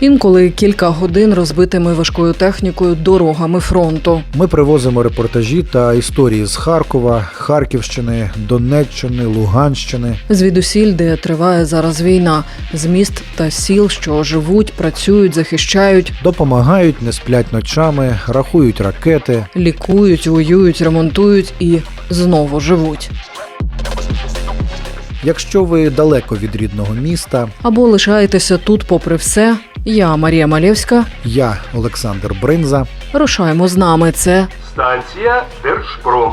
Інколи кілька годин розбитими важкою технікою дорогами фронту. Ми привозимо репортажі та історії з Харкова, Харківщини, Донеччини, Луганщини. Звідусіль, де триває зараз війна, з міст та сіл, що живуть, працюють, захищають, Допомагають, не сплять ночами, рахують ракети. лікують, воюють, ремонтують і знову живуть. Якщо ви далеко від рідного міста, Або лишаєтеся тут, попри все. Я Марія Малєвська. я Олександр Бринза. Рушаємо з нами. Це Станція Держпром.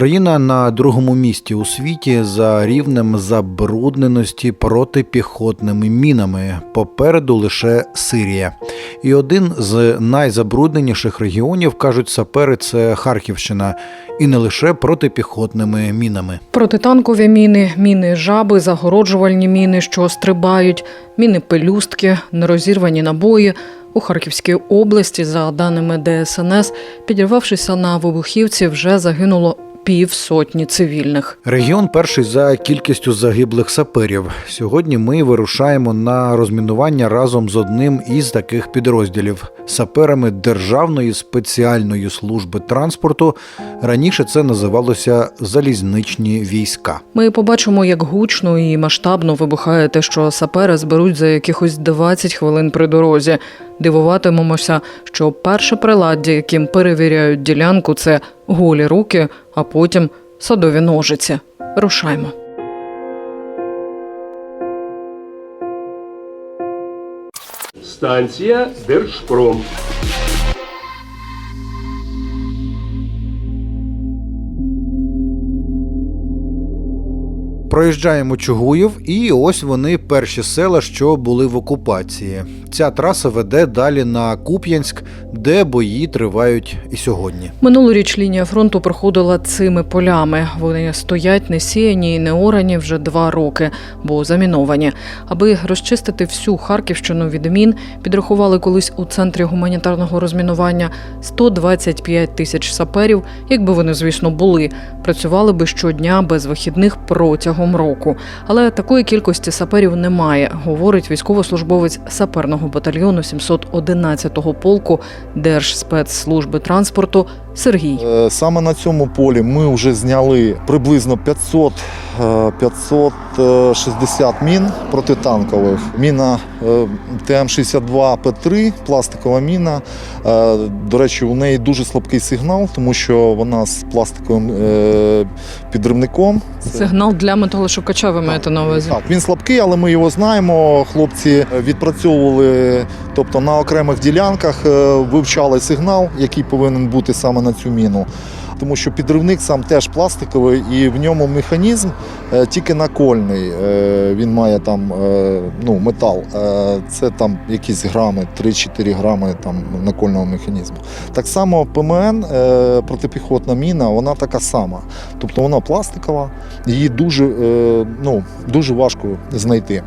Україна на другому місці у світі за рівнем забрудненості протипіхотними мінами. Попереду лише Сирія. І один з найзабрудненіших регіонів кажуть сапери це Харківщина, і не лише протипіхотними мінами. протитанкові міни, міни жаби, загороджувальні міни, що стрибають, міни пелюстки, нерозірвані набої. У Харківській області, за даними ДСНС, підірвавшися на вибухівці, вже загинуло півсотні цивільних. Регіон перший за кількістю загиблих саперів. Сьогодні ми вирушаємо на розмінування разом з одним із таких підрозділів саперами Державної спеціальної служби транспорту. Раніше це називалося залізничні війська. Ми побачимо, як гучно і масштабно вибухає те, що сапери зберуть за якихось 20 хвилин при дорозі. Дивуватимемося, що перше приладдя, яким перевіряють ділянку, це голі руки, а потім садові ножиці. Рушаймо. Станція Держпром. Проїжджаємо Чугуїв, і ось вони перші села, що були в окупації. Ця траса веде далі на Куп'янськ, де бої тривають і сьогодні. Минулоріч лінія фронту проходила цими полями. Вони стоять не сіяні і неорані вже два роки, бо заміновані. Аби розчистити всю Харківщину від мін, підрахували колись у центрі гуманітарного розмінування 125 тисяч саперів, якби вони, звісно, були. Працювали би щодня без вихідних протягом року. Але такої кількості саперів немає, говорить військовослужбовець саперного батальйону 711-го полку Держспецслужби транспорту Сергій. Е, Саме на цьому полі ми вже зняли приблизно 500, е, 560 мін протитанкових. Міна е, ТМ-62П3, пластикова міна. Е, До речі, у неї дуже слабкий сигнал, тому що вона з пластиковим е, підривником. Сигнал для металошукача ви маєте на увазі. так, він слабкий, але ми його знаємо. Хлопці відпрацьовували, тобто на окремих ділянках е, вивчали сигнал, який повинен бути саме на цю міну. Тому що підривник сам теж пластиковий і в ньому механізм е, тільки накольний. Е, Він має там е, ну, метал. Це там якісь грами, 3-4 грами там накольного механізму. Так само ПМН, протипіхотна міна, вона така сама. Тобто вона пластикова, її дуже, ну, дуже важко знайти.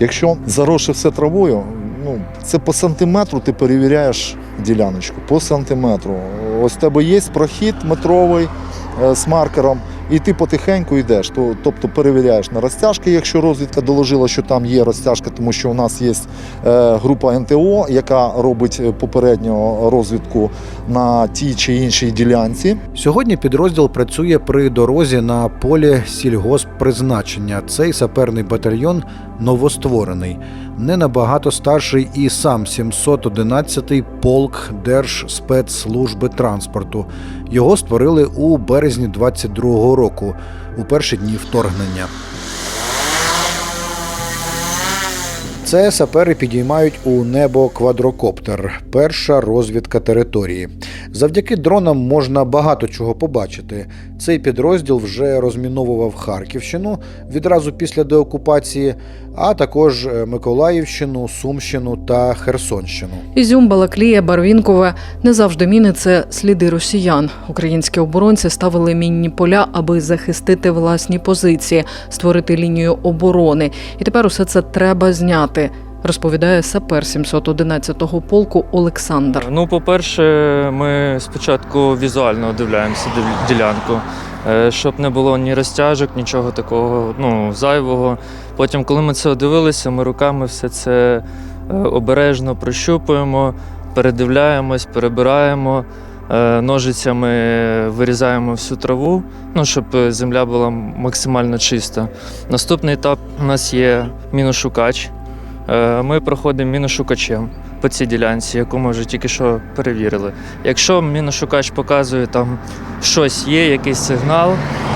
Якщо заросше все травою, ну, це по сантиметру ти перевіряєш діляночку. По сантиметру. Ось в тебе є прохід метровий е, з маркером, і ти потихеньку йдеш. Тобто перевіряєш на розтяжки, якщо розвідка доложила, що там є розтяжка, тому що у нас є е, група НТО, яка робить е, попередню розвідку на тій чи іншій ділянці. Сьогодні підрозділ працює при дорозі на полі сільгосппризначення. Цей саперний батальйон новостворений, не набагато старший і сам 711-й полк Держспецслужби транспорту. Його створили у березні 22-го року, у перші дні вторгнення. Це сапери підіймають у небо квадрокоптер. Перша розвідка території. Завдяки дронам можна багато чого побачити. Цей підрозділ вже розміновував Харківщину відразу після деокупації, а також е, Миколаївщину, Сумщину та Херсонщину. Ізюм, Балаклія, Барвінкове не завжди міни це сліди росіян. Українські оборонці ставили мінні поля, аби захистити власні позиції, створити лінію оборони. І тепер усе це треба зняти. Розповідає сапер 711-го полку Олександр. Ну, по-перше, ми спочатку візуально дивляємося див- ділянку, е, щоб не було ні розтяжок, нічого такого ну, зайвого. Потім, коли ми це дивилися, ми руками все це е, обережно прощупуємо, передивляємось, перебираємо. е, Ножицями вирізаємо всю траву, ну, щоб земля була максимально чиста. Наступний етап у нас є міношукач. Е, Ми проходимо міношукачем по цій ділянці, яку ми вже тільки що перевірили. Якщо міношукач показує там щось є, якийсь сигнал,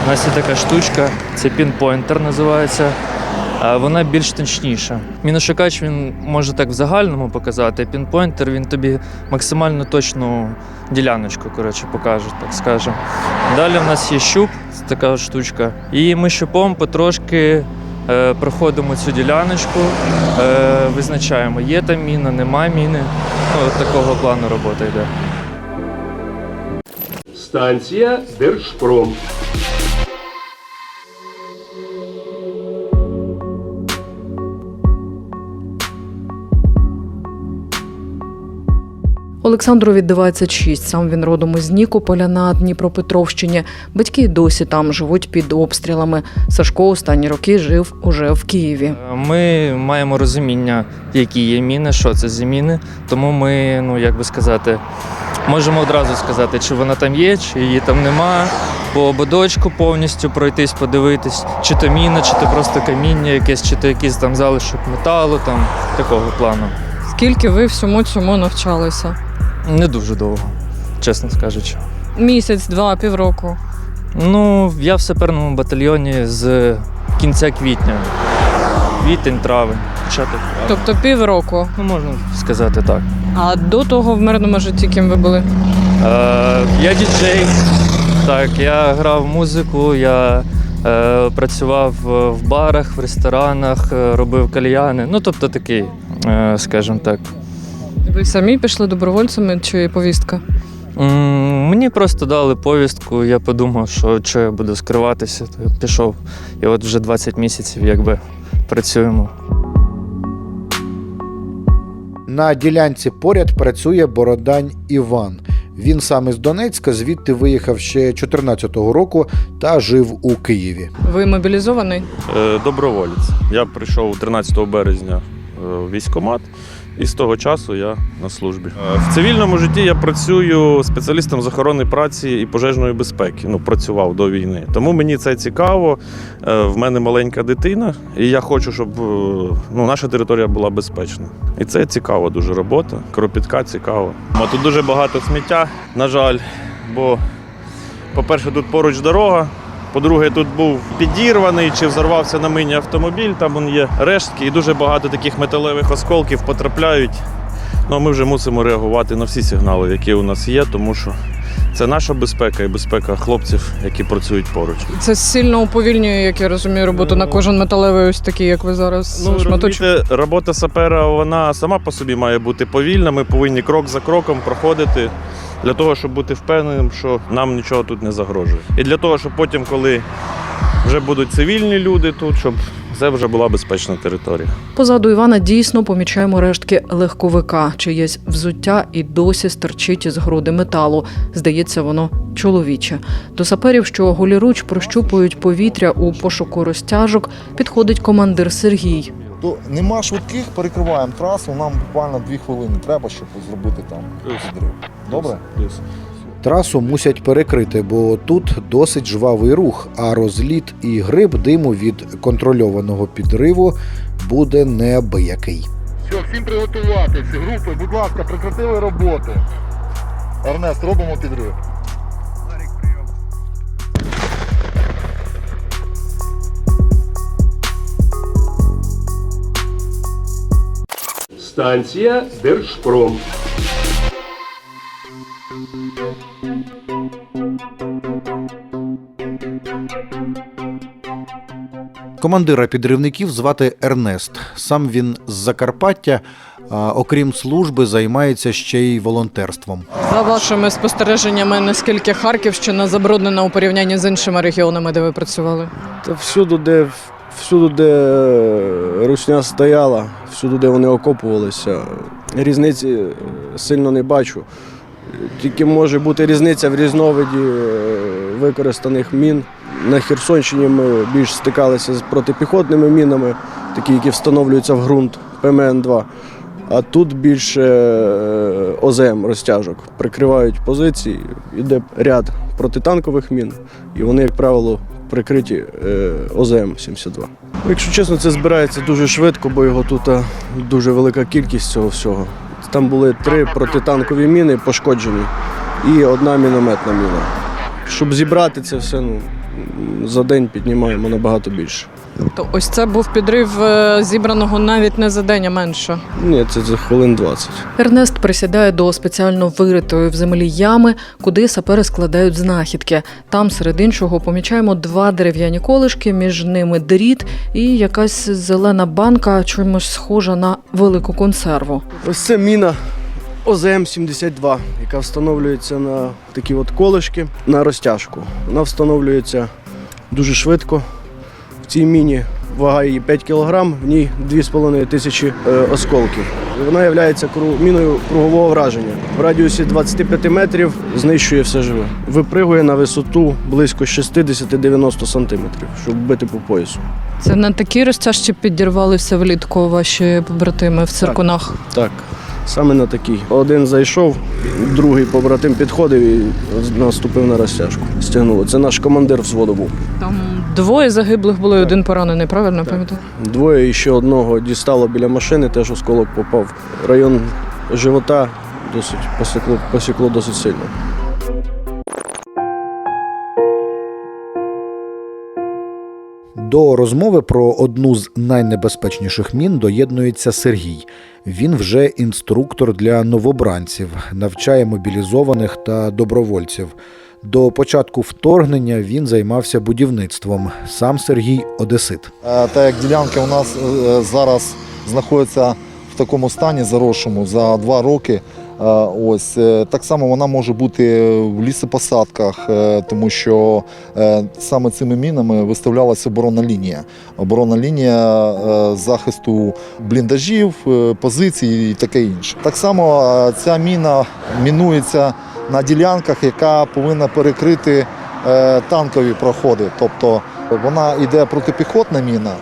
у нас є така штучка, це пінпойнтер називається. Вона більш точніша. Міношукач він може так в загальному показати, пінпойнтер він тобі максимально точну діляночку коротше, покаже, так скажемо. Далі в нас є щуп, це така штучка. І ми щупом потрошки проходимо цю діляночку, е, визначаємо, є там міна, нема міни. Ну, от такого плану робота йде. Станція Держпром. Олександрові 26, сам він родом із Нікополя на Дніпропетровщині. Батьки досі там живуть під обстрілами. Сашко останні роки жив уже в Києві. Е, Ми маємо розуміння, які є міни, що це за міни. Тому ми, ну як би сказати, можемо одразу сказати, чи вона там є, чи її там нема. По ободочку повністю пройтись, подивитись, чи то міна, чи то просто каміння якесь, чи то якийсь там залишок металу, там такого плану. Скільки ви всьому цьому навчалися? Не дуже довго, чесно скажучи. Місяць, два, півроку. Ну, я в саперному батальйоні з кінця квітня. Квітень, травень, початок травня. Тобто півроку. Ну, можна сказати так. А до того в мирному житті ким ви були? Е, я діджей. Так, я грав музику, я е, працював е, в барах, в ресторанах, е, робив кальяни. Ну, тобто такий, е, скажімо так. Ви самі пішли добровольцями чи повістка? Мені просто дали повістку, я подумав, що що я буду скриватися, то я пішов. І от вже 20 місяців якби працюємо. На ділянці поряд працює Бородань Іван. Він сам із Донецька, звідти виїхав ще 14-го року та жив у Києві. Ви мобілізований? Е, Доброволець. Я прийшов 13 березня е, в військкомат, і з того часу я на службі. Е, В цивільному житті я працюю спеціалістом з охорони праці і пожежної безпеки. Ну, працював до війни. Тому мені це цікаво. Е, В мене маленька дитина, і я хочу, щоб е, ну, наша територія була безпечна. І це цікава дуже робота. Кропітка цікава. Тут дуже багато сміття, на жаль, бо, по-перше, тут поруч дорога. По-друге, тут був підірваний чи взорвався на мині автомобіль, там вон є рештки, і дуже багато таких металевих осколків потрапляють. Ну, а ми вже мусимо реагувати на всі сигнали, які у нас є, тому що це наша безпека і безпека хлопців, які працюють поруч. Це сильно уповільнює, як я розумію, роботу на кожен металевий ось такий, як ви зараз Ну, шматочок. розумієте, робота сапера вона сама по собі має бути повільна. Ми повинні крок за кроком проходити для того, щоб бути впевненим, що нам нічого тут не загрожує. І для того, щоб потім, коли вже будуть цивільні люди тут, щоб це вже була безпечна територія. Позаду Івана дійсно помічаємо рештки легковика, чиєсь взуття і досі стерчить із груди металу. Здається, воно чоловіче. До саперів, що голіруч прощупують повітря у пошуку розтяжок, підходить командир Сергій. То нема швидких, перекриваємо трасу. Нам буквально дві хвилини треба, щоб зробити там підрив. Добре? Трасу мусять перекрити, бо тут досить жвавий рух, а розліт і гриб диму від контрольованого підриву буде неабиякий. Все, всім приготуватись. Групи, будь ласка, прекратили роботу. Ернест, робимо підрив. Станція Держпром. Командира підривників звати Ернест. Сам він з Закарпаття, а, окрім служби, займається ще й волонтерством. За вашими спостереженнями, наскільки Харківщина забруднена у порівнянні з іншими регіонами, де ви працювали? Та всюди, де всюди, де русня стояла, всюди, де вони окопувалися, різниці е, сильно не бачу. Тільки може бути різниця в різновиді е, використаних мін. На Херсонщині ми більш стикалися з протипіхотними мінами, такі, які встановлюються в ґрунт ПМН-2. А тут більше е, ОЗМ розтяжок. Прикривають позиції, іде ряд протитанкових мін, і вони, як правило, прикриті е, ОЗМ-72. Якщо чесно, це збирається дуже швидко, бо його тут е, дуже велика кількість цього всього. Там були три протитанкові міни пошкоджені і одна мінометна міна. Щоб зібрати це все, ну, за день піднімаємо набагато більше. То ось це був підрив е, зібраного навіть не за день, а менше. Ні, це за хвилин 20. Ернест присідає до спеціально виритої в землі ями, куди сапери складають знахідки. Там, серед іншого, помічаємо два дерев'яні колишки, між ними дріт і якась зелена банка, чимось схожа на велику консерву. Ось це міна ОЗМ-72, яка встановлюється на такі от колишки на розтяжку. Вона встановлюється дуже швидко. В цій міні вага її 5 кг, в ній 2,5 тисячі е, осколків. Вона є міною кругового враження. В радіусі 25 метрів знищує все живе. Випригує на висоту близько 60-90 сантиметрів, щоб бити по поясу. Це на такій розтяжці підірвалися влітку ваші побратими в циркунах. Так, саме на такій. Один зайшов, другий побратим підходив і наступив на розтяжку. Стягнуло. Це наш командир взводу був. Там двоє загиблих було і один поранений, правильно пам'ятаю? Двоє і ще одного дістало біля машини, теж осколок попав. Район живота досить посікло, посікло досить сильно. До розмови про одну з найнебезпечніших мін доєднується Сергій. Він вже інструктор для новобранців, навчає мобілізованих та добровольців. До початку вторгнення він займався будівництвом. Сам Сергій Одесит. Е, Так як ділянка у нас е, зараз знаходиться в такому стані заросшому за два роки. Ось е, так само вона може бути в лісопосадках, е, тому що е, саме цими мінами виставлялася оборонна лінія. Оборонна лінія захисту бліндажів, позицій і таке інше. Так само ця міна мінується на ділянках, яка повинна перекрити танкові проходи. Тобто вона йде протипіхотна міна.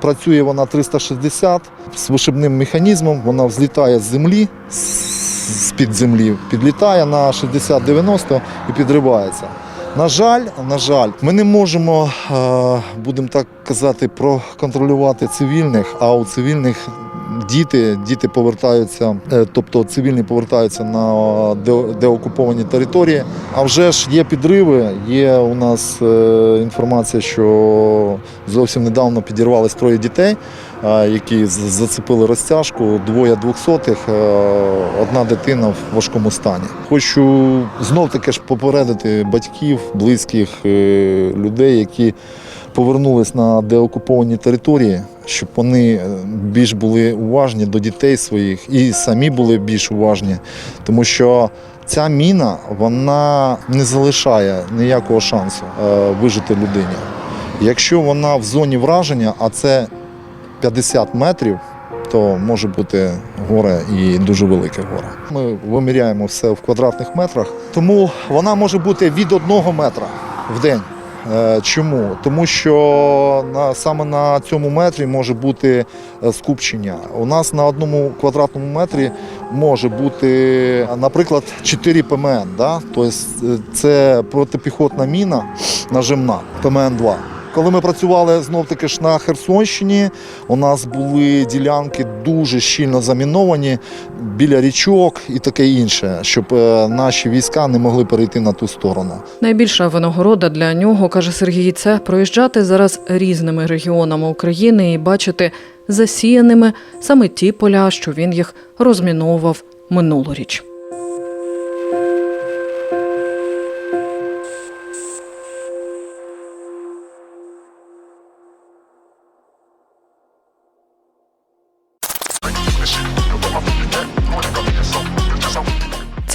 Працює вона 360 з вишибним механізмом, вона взлітає з землі, з-під землі, підлітає на 60-90 і підривається. На жаль, на жаль, ми не можемо, будемо так казати, проконтролювати цивільних, а у цивільних діти, діти повертаються, е, тобто цивільні повертаються на деокуповані території. А вже ж є підриви, є у нас е, інформація, що зовсім недавно підірвались троє дітей, які зацепили розтяжку, двоє двохсотих, е, одна дитина в важкому стані. Хочу знов таки ж попередити батьків, близьких е, людей, які повернулись на деокуповані території, щоб вони е, більш були уважні до дітей своїх і самі були більш уважні, тому що ця міна вона не залишає ніякого шансу вижити людині. Якщо вона в зоні враження, а це 50 метрів, то може бути горе і дуже велике горе. Ми виміряємо все в квадратних метрах, тому вона може бути від одного метра в день. Е, Чому? Тому що на, саме на цьому метрі може бути е, скупчення. У нас на одному квадратному метрі може бути, наприклад, 4 ПМН. Да? Тобто це протипіхотна міна нажимна ПМН-2. Коли ми працювали знов таки ж на Херсонщині, у нас були ділянки дуже щільно заміновані біля річок і таке інше, щоб е, наші війська не могли перейти на ту сторону. Найбільша винагорода для нього, каже Сергій, це проїжджати зараз різними регіонами України і бачити засіяними саме ті поля, що він їх розміновував минулоріч.